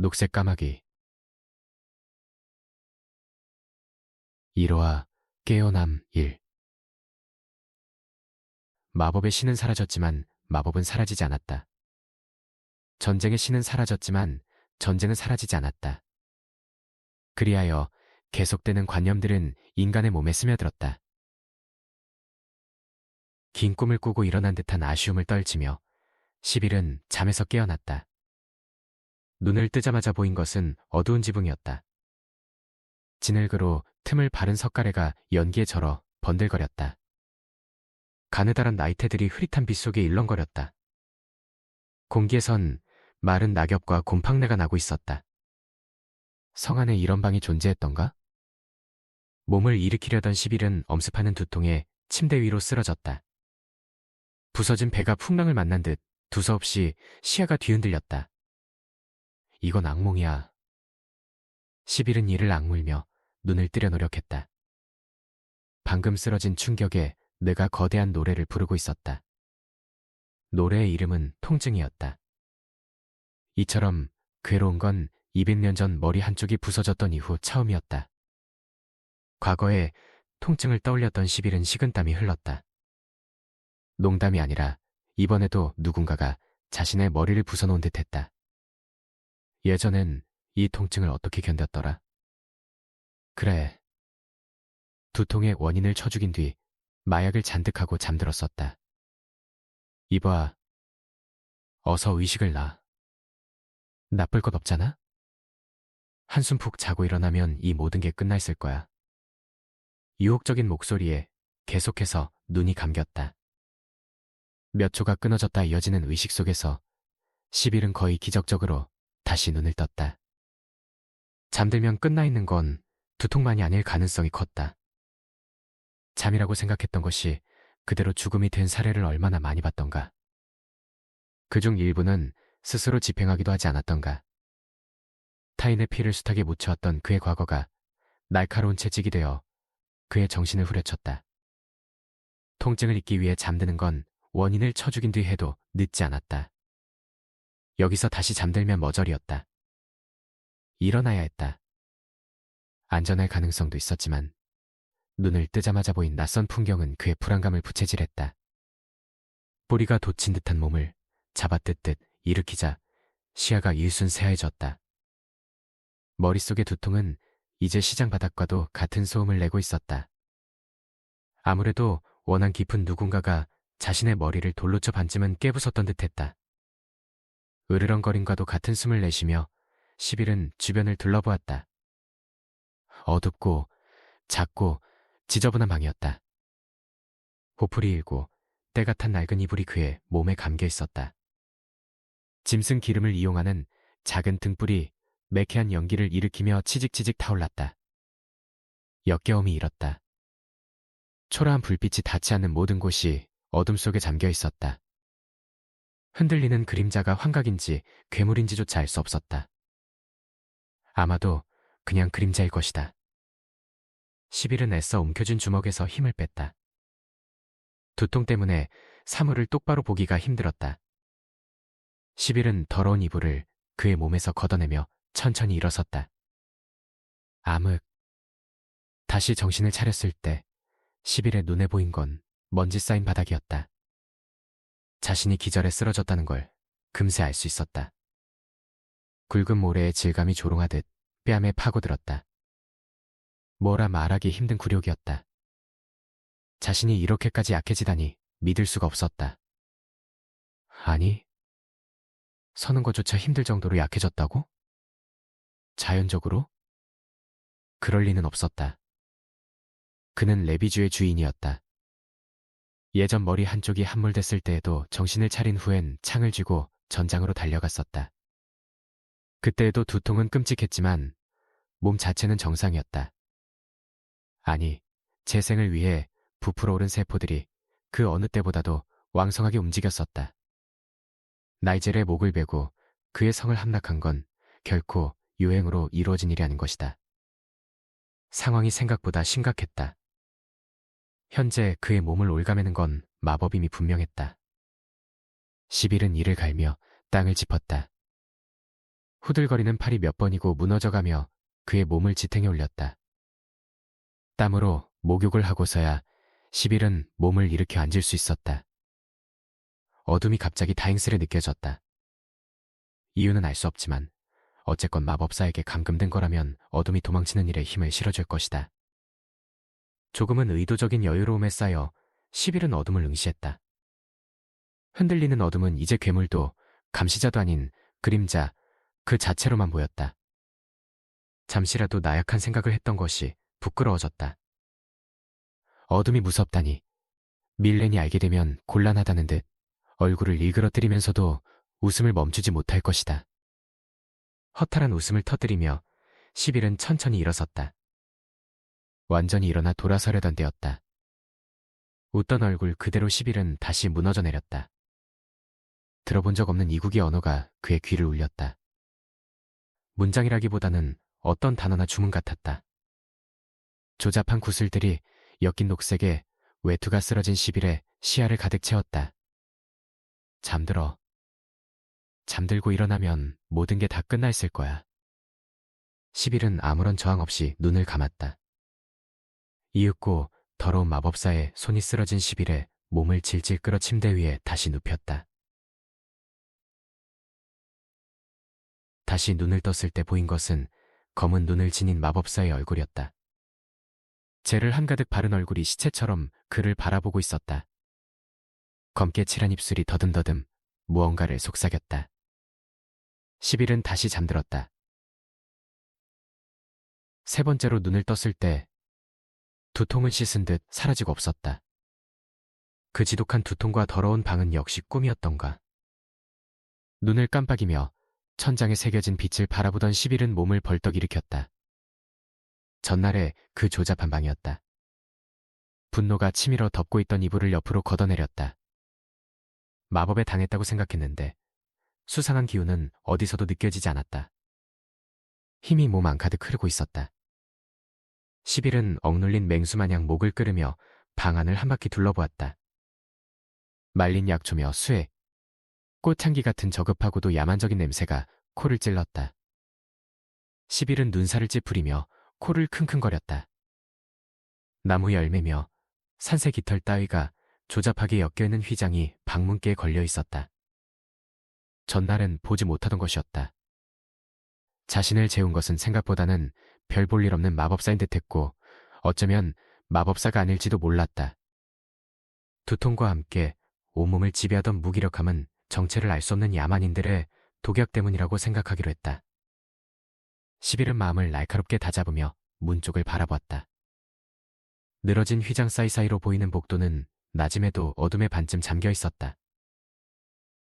녹색 까마귀 1호와 깨어남 1 마법의 신은 사라졌지만 마법은 사라지지 않았다. 전쟁의 신은 사라졌지만 전쟁은 사라지지 않았다. 그리하여 계속되는 관념들은 인간의 몸에 스며들었다. 긴 꿈을 꾸고 일어난 듯한 아쉬움을 떨치며 10일은 잠에서 깨어났다. 눈을 뜨자마자 보인 것은 어두운 지붕이었다. 진흙으로 틈을 바른 석가래가 연기에 절어 번들거렸다. 가느다란 나이테들이 흐릿한 빛 속에 일렁거렸다. 공기에선 마른 낙엽과 곰팡내가 나고 있었다. 성 안에 이런 방이 존재했던가? 몸을 일으키려던 10일은 엄습하는 두통에 침대 위로 쓰러졌다. 부서진 배가 풍랑을 만난 듯 두서없이 시야가 뒤흔들렸다. 이건 악몽이야. 10일은 이를 악물며 눈을 뜨려 노력했다. 방금 쓰러진 충격에 내가 거대한 노래를 부르고 있었다. 노래의 이름은 통증이었다. 이처럼 괴로운 건 200년 전 머리 한쪽이 부서졌던 이후 처음이었다. 과거에 통증을 떠올렸던 10일은 식은땀이 흘렀다. 농담이 아니라 이번에도 누군가가 자신의 머리를 부숴놓은 듯 했다. 예전엔 이 통증을 어떻게 견뎠더라? 그래. 두통의 원인을 쳐 죽인 뒤 마약을 잔뜩 하고 잠들었었다. 이봐. 어서 의식을 놔. 나쁠 것 없잖아? 한숨 푹 자고 일어나면 이 모든 게 끝나 있을 거야. 유혹적인 목소리에 계속해서 눈이 감겼다. 몇 초가 끊어졌다 이어지는 의식 속에서 10일은 거의 기적적으로 다시 눈을 떴다. 잠들면 끝나 있는 건 두통만이 아닐 가능성이 컸다. 잠이라고 생각했던 것이 그대로 죽음이 된 사례를 얼마나 많이 봤던가. 그중 일부는 스스로 집행하기도 하지 않았던가. 타인의 피를 숱하게 묻혀왔던 그의 과거가 날카로운 채찍이 되어 그의 정신을 후려쳤다. 통증을 잊기 위해 잠드는 건 원인을 쳐 죽인 뒤 해도 늦지 않았다. 여기서 다시 잠들면 머저리였다. 일어나야 했다. 안전할 가능성도 있었지만 눈을 뜨자마자 보인 낯선 풍경은 그의 불안감을 부채질했다. 뿌리가 돋친 듯한 몸을 잡아뜯듯 일으키자 시야가 일순 새하얘졌다. 머릿속의 두통은 이제 시장 바닥과도 같은 소음을 내고 있었다. 아무래도 원한 깊은 누군가가 자신의 머리를 돌로 쳐 반쯤은 깨부쉈던 듯했다. 으르렁거림과도 같은 숨을 내쉬며 10일은 주변을 둘러보았다. 어둡고 작고 지저분한 방이었다. 호풀이 일고 때가 탄 낡은 이불이 그의 몸에 감겨 있었다. 짐승 기름을 이용하는 작은 등불이 매캐한 연기를 일으키며 치직치직 타올랐다. 역겨움이 일었다. 초라한 불빛이 닿지 않는 모든 곳이 어둠 속에 잠겨 있었다. 흔들리는 그림자가 환각인지 괴물인지조차 알 수 없었다. 아마도 그냥 그림자일 것이다. 10일은 애써 움켜쥔 주먹에서 힘을 뺐다. 두통 때문에 사물을 똑바로 보기가 힘들었다. 10일은 더러운 이불을 그의 몸에서 걷어내며 천천히 일어섰다. 암흑. 다시 정신을 차렸을 때 10일의 눈에 보인 건 먼지 쌓인 바닥이었다. 자신이 기절에 쓰러졌다는 걸 금세 알 수 있었다. 굵은 모래의 질감이 조롱하듯 뺨에 파고들었다. 뭐라 말하기 힘든 굴욕이었다. 자신이 이렇게까지 약해지다니 믿을 수가 없었다. 아니, 서는 것조차 힘들 정도로 약해졌다고? 자연적으로? 그럴 리는 없었다. 그는 레비주의 주인이었다. 예전 머리 한쪽이 함몰됐을 때에도 정신을 차린 후엔 창을 쥐고 전장으로 달려갔었다. 그때에도 두통은 끔찍했지만 몸 자체는 정상이었다. 아니, 재생을 위해 부풀어 오른 세포들이 그 어느 때보다도 왕성하게 움직였었다. 나이젤의 목을 베고 그의 성을 함락한 건 결코 유행으로 이루어진 일이 아닌 것이다. 상황이 생각보다 심각했다. 현재 그의 몸을 올가매는 건 마법임이 분명했다. 10일은 이를 갈며 땅을 짚었다. 후들거리는 팔이 몇 번이고 무너져가며 그의 몸을 지탱해 올렸다. 땀으로 목욕을 하고서야 10일은 몸을 일으켜 앉을 수 있었다. 어둠이 갑자기 다행스레 느껴졌다. 이유는 알 수 없지만 어쨌건 마법사에게 감금된 거라면 어둠이 도망치는 일에 힘을 실어줄 것이다. 조금은 의도적인 여유로움에 쌓여 10일은 어둠을 응시했다. 흔들리는 어둠은 이제 괴물도 감시자도 아닌 그림자 그 자체로만 보였다. 잠시라도 나약한 생각을 했던 것이 부끄러워졌다. 어둠이 무섭다니 밀렌이 알게 되면 곤란하다는 듯 얼굴을 일그러뜨리면서도 웃음을 멈추지 못할 것이다. 허탈한 웃음을 터뜨리며 10일은 천천히 일어섰다. 완전히 일어나 돌아서려던 때였다. 웃던 얼굴 그대로 10일은 다시 무너져 내렸다. 들어본 적 없는 이국의 언어가 그의 귀를 울렸다. 문장이라기보다는 어떤 단어나 주문 같았다. 조잡한 구슬들이 엮인 녹색에 외투가 쓰러진 10일에 시야를 가득 채웠다. 잠들어. 잠들고 일어나면 모든 게 다 끝나 있을 거야. 10일은 아무런 저항 없이 눈을 감았다. 이윽고 더러운 마법사의 손이 쓰러진 10일에 몸을 질질 끌어 침대 위에 다시 눕혔다. 다시 눈을 떴을 때 보인 것은 검은 눈을 지닌 마법사의 얼굴이었다. 젤을 한가득 바른 얼굴이 시체처럼 그를 바라보고 있었다. 검게 칠한 입술이 더듬더듬 무언가를 속삭였다. 10일은 다시 잠들었다. 세 번째로 눈을 떴을 때 두통을 씻은 듯 사라지고 없었다. 그 지독한 두통과 더러운 방은 역시 꿈이었던가. 눈을 깜빡이며 천장에 새겨진 빛을 바라보던 10일은 몸을 벌떡 일으켰다. 전날에 그 조잡한 방이었다. 분노가 치밀어 덮고 있던 이불을 옆으로 걷어내렸다. 마법에 당했다고 생각했는데 수상한 기운은 어디서도 느껴지지 않았다. 힘이 몸 안 가득 흐르고 있었다. 10일은 억눌린 맹수마냥 목을 끄르며 방 안을 한 바퀴 둘러보았다. 말린 약초며 수액, 꽃향기 같은 저급하고도 야만적인 냄새가 코를 찔렀다. 10일은 눈살을 찌푸리며 코를 킁킁거렸다. 나무 열매며 산새 깃털 따위가 조잡하게 엮여있는 휘장이 방문께에 걸려 있었다. 전날은 보지 못하던 것이었다. 자신을 재운 것은 생각보다는 별 볼 일 없는 마법사인 듯했고 어쩌면 마법사가 아닐지도 몰랐다. 두통과 함께 온몸을 지배하던 무기력함은 정체를 알 수 없는 야만인들의 독약 때문이라고 생각하기로 했다. 11은 마음을 날카롭게 다잡으며 문 쪽을 바라보았다. 늘어진 휘장 사이사이로 보이는 복도는 낮음에도 어둠에 반쯤 잠겨 있었다.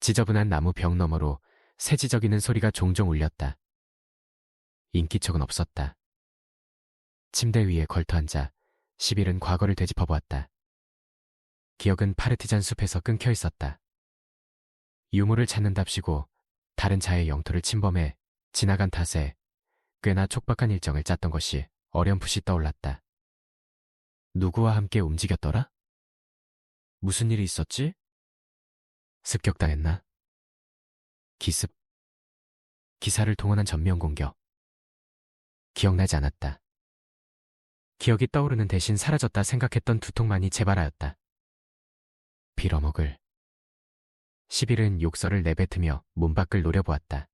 지저분한 나무 벽 너머로 새지저귀는 소리가 종종 울렸다. 인기척은 없었다. 침대 위에 걸터앉아 11은 과거를 되짚어보았다. 기억은 파르티잔 숲에서 끊겨 있었다. 유물을 찾는답시고 다른 자의 영토를 침범해 지나간 탓에 꽤나 촉박한 일정을 짰던 것이 어렴풋이 떠올랐다. 누구와 함께 움직였더라? 무슨 일이 있었지? 습격당했나? 기습. 기사를 동원한 전면 공격. 기억나지 않았다. 기억이 떠오르는 대신 사라졌다 생각했던 두통만이 재발하였다. 빌어먹을. 10일은 욕설을 내뱉으며 문 밖을 노려보았다.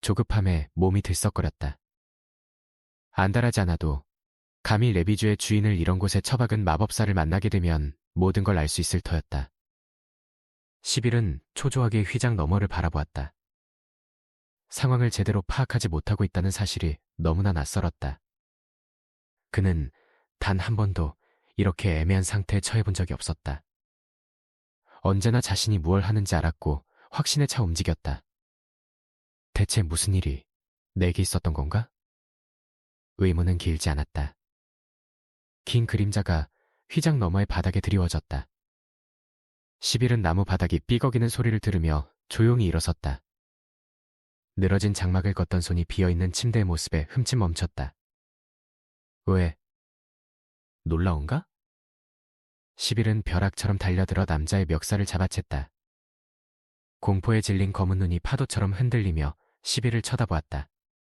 조급함에 몸이 들썩거렸다. 안달하지 않아도 감히 레비주의 주인을 이런 곳에 처박은 마법사를 만나게 되면 모든 걸 알 수 있을 터였다. 10일은 초조하게 휘장 너머를 바라보았다. 상황을 제대로 파악하지 못하고 있다는 사실이 너무나 낯설었다. 그는 단 한 번도 이렇게 애매한 상태에 처해 본 적이 없었다. 언제나 자신이 무얼 하는지 알았고 확신에 차 움직였다. 대체 무슨 일이 내게 있었던 건가? 의문은 길지 않았다. 긴 그림자가 휘장 너머의 바닥에 드리워졌다. 10일은 나무 바닥이 삐걱이는 소리를 들으며 조용히 일어섰다. 늘어진 장막을 걷던 손이 비어있는 침대의 모습에 흠칫 멈췄다. 왜? 놀라운가? 10일은 벼락처럼 달려들어 남자의 멱살을 잡아챘다. 공포에 질린 검은 눈이 파도처럼 흔들리며 시비를 쳐다보았다.